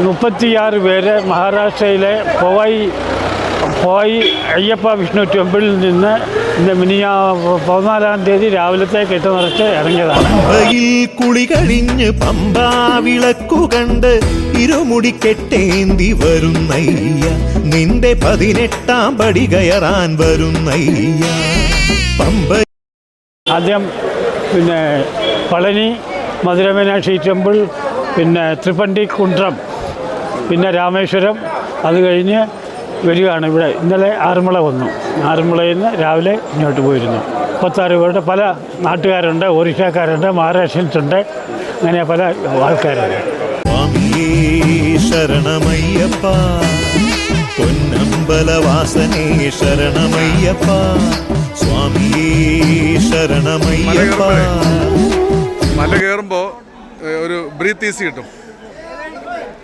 മുപ്പത്തിയാറ് പേര് മഹാരാഷ്ട്രയിലെ പോവായി പോയി അയ്യപ്പ വിഷ്ണു ടെമ്പിളിൽ നിന്ന് ഇന്ന് മിനിയ പതിനാലാം തീയതി രാവിലത്തെ കെട്ടുനിറച്ച് ഇറങ്ങിയതാണ്. കുളി കഴിഞ്ഞ് പമ്പാ വിളക്കു കണ്ട് ഇരുമുടി കെട്ടേന്തി വരുന്നയ്യ നിന്റെ പതിനെട്ടാം പടി കയറാൻ വരുന്നയ്യ പമ്പ ആദ്യം പിന്നെ പളനി മധുരമീനാക്ഷി ടെമ്പിൾ പിന്നെ ത്രിപണ്ടി കുണ്ട്രം പിന്നെ രാമേശ്വരം അത് കഴിഞ്ഞ് വരികയാണ് ഇവിടെ. ഇന്നലെ ആറന്മുള വന്നു. ആറന്മുളയിൽ നിന്ന് രാവിലെ ഇങ്ങോട്ട് പോയിരുന്നു. മുപ്പത്താറ് പേരുടെ പല നാട്ടുകാരുണ്ട് ഒറീഷക്കാരുണ്ട് മഹാരാഷ്ട്രയിലുണ്ട് അങ്ങനെ പല ആൾക്കാരുണ്ട്. സ്വാമിയേ ശരണമയ്യപ്പ. പൊന്നമ്പലവാസനേ ശരണമയ്യപ്പ. സ്വാമിയേ ശരണമയ്യപ്പ. മല കയറുമ്പോൾ ഒരു ബ്രീത്ത് ഈസി കിട്ടും.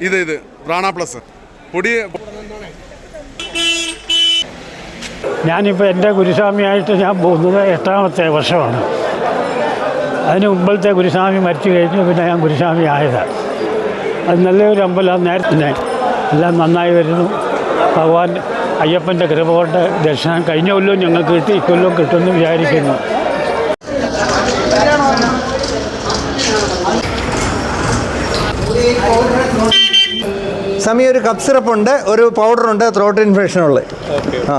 ഇത് ഇത്. പ്രാണ പ്ലസ് പൊടി ഞാനിപ്പോൾ എന്റെ ഗുരുസ്വാമിയായിട്ട് ഞാൻ പോകുന്നത് എട്ടാമത്തെ വർഷമാണ്. അതിന് മുമ്പത്തെ ഗുരുസ്വാമി മരിച്ചു കഴിഞ്ഞു പിന്നെ ഞാൻ ഗുരുസ്വാമി ആയതാണ് അത് നല്ലൊരു അമ്പലം നേരത്തെ എല്ലാം നന്നായി വരുന്നു. ഭഗവാൻ അയ്യപ്പന്റെ കൃപ ദർശനം കഴിഞ്ഞ കൊല്ലവും ഞങ്ങൾക്ക് കിട്ടി ഇക്കൊല്ലവും കിട്ടുമെന്ന് വിചാരിക്കുന്നു. സമയം ഒരു കപ്പ് സിറപ്പ് ഉണ്ട് ഒരു പൗഡർ ഉണ്ട് ത്രോട്ട് ഇൻഫെക്ഷൻ ഉള്ളത് ആ.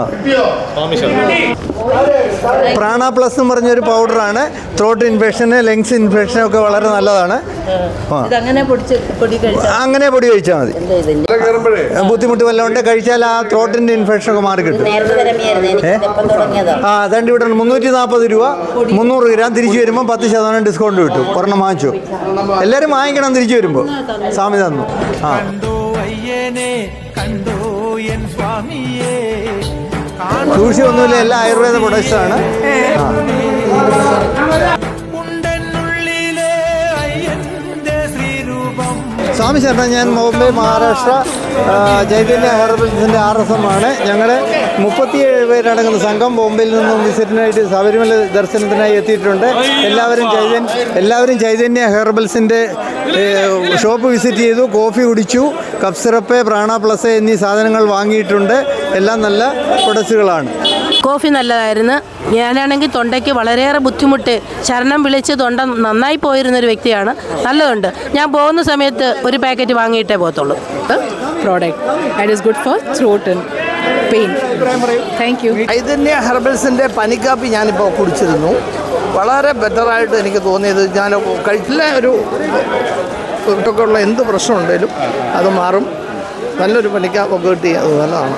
പ്രാണ പ്ലസ് എന്ന് പറഞ്ഞൊരു പൗഡറാണ് ത്രോട്ട് ഇൻഫെക്ഷന് ലങ്സ് ഇൻഫെക്ഷൻ ഒക്കെ വളരെ നല്ലതാണ്. അങ്ങനെ പൊടി കഴിച്ചാൽ മതി. ബുദ്ധിമുട്ട് വല്ലതും ഉണ്ട് കഴിച്ചാൽ ആ ത്രോട്ടിന്റെ ഇൻഫെക്ഷൻ ഒക്കെ മാറി കിട്ടും. ആ അതാണ്ട് ഇവിടെ മുന്നൂറ്റി നാൽപ്പത് രൂപ. മുന്നൂറ് ഗ്രാം തിരിച്ചു വരുമ്പോൾ പത്ത് ശതമാനം ഡിസ്കൗണ്ട് കിട്ടും. ഒരെണ്ണം വാങ്ങിച്ചു. എല്ലാവരും വാങ്ങിക്കണം തിരിച്ചു വരുമ്പോൾ സ്വാമി തന്നു. ആ. അയ്യനെ കണ്ടോ എൻ സ്വാമിയേ? ദൂഷ്യമൊന്നുമില്ല എല്ലാ ആയുർവേദ പ്രൊഡക്ട്സ് ആണ് ശ്രീരൂപം. സ്വാമി ചേട്ടാ ഞാൻ മുംബൈ മഹാരാഷ്ട്ര ചൈതന്യ ഹെർബൽസിന്റെ ആർ എസ് എം ആണ് ഞങ്ങൾ മുപ്പത്തിയേഴ് പേരടങ്ങുന്ന സംഘം ബോംബെയിൽ നിന്നും വിസിറ്റിനായിട്ട് ശബരിമല ദർശനത്തിനായി എത്തിയിട്ടുണ്ട്. എല്ലാവരും ചൈതന്യ എല്ലാവരും ചൈതന്യ ഹെർബൽസിന്റെ ഷോപ്പ് വിസിറ്റ് ചെയ്തു കോഫി കുടിച്ചു കപ്പ് സിറപ്പ് പ്രാണ പ്ലസ് എന്നീ സാധനങ്ങൾ വാങ്ങിയിട്ടുണ്ട്. എല്ലാം നല്ല പ്രൊഡക്ട്സുകളാണ് കോഫി നല്ലതായിരുന്നു. ഞാനാണെങ്കിൽ തൊണ്ടയ്ക്ക് വളരെയേറെ ബുദ്ധിമുട്ട് ശരണം വിളിച്ച് തൊണ്ട നന്നായി പോയിരുന്ന ഒരു വ്യക്തിയാണ്. നല്ലതുണ്ട്. ഞാൻ പോകുന്ന സമയത്ത് ഒരു പാക്കറ്റ് വാങ്ങിയിട്ടേ പോകത്തുള്ളൂ. product. And is good for ഹെർബൽസിന്റെ പനിക്കാപ്പി ഞാനിപ്പോൾ കുടിച്ചിരുന്നു. വളരെ ബെറ്ററായിട്ട് എനിക്ക് തോന്നിയത് ഞാൻ കഴിച്ചില്ല ഒരു ഒക്കെ എന്ത് പ്രശ്നമുണ്ടെങ്കിലും അത് മാറും. നല്ലൊരു പനിക്കാപ്പൊക്കെ കിട്ടി അത് നല്ലതാണ്.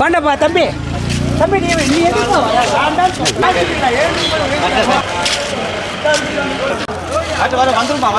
வேண்டாப்பா தம்பி. தம்பி நீ நீ எதுக்கு வந்துருமா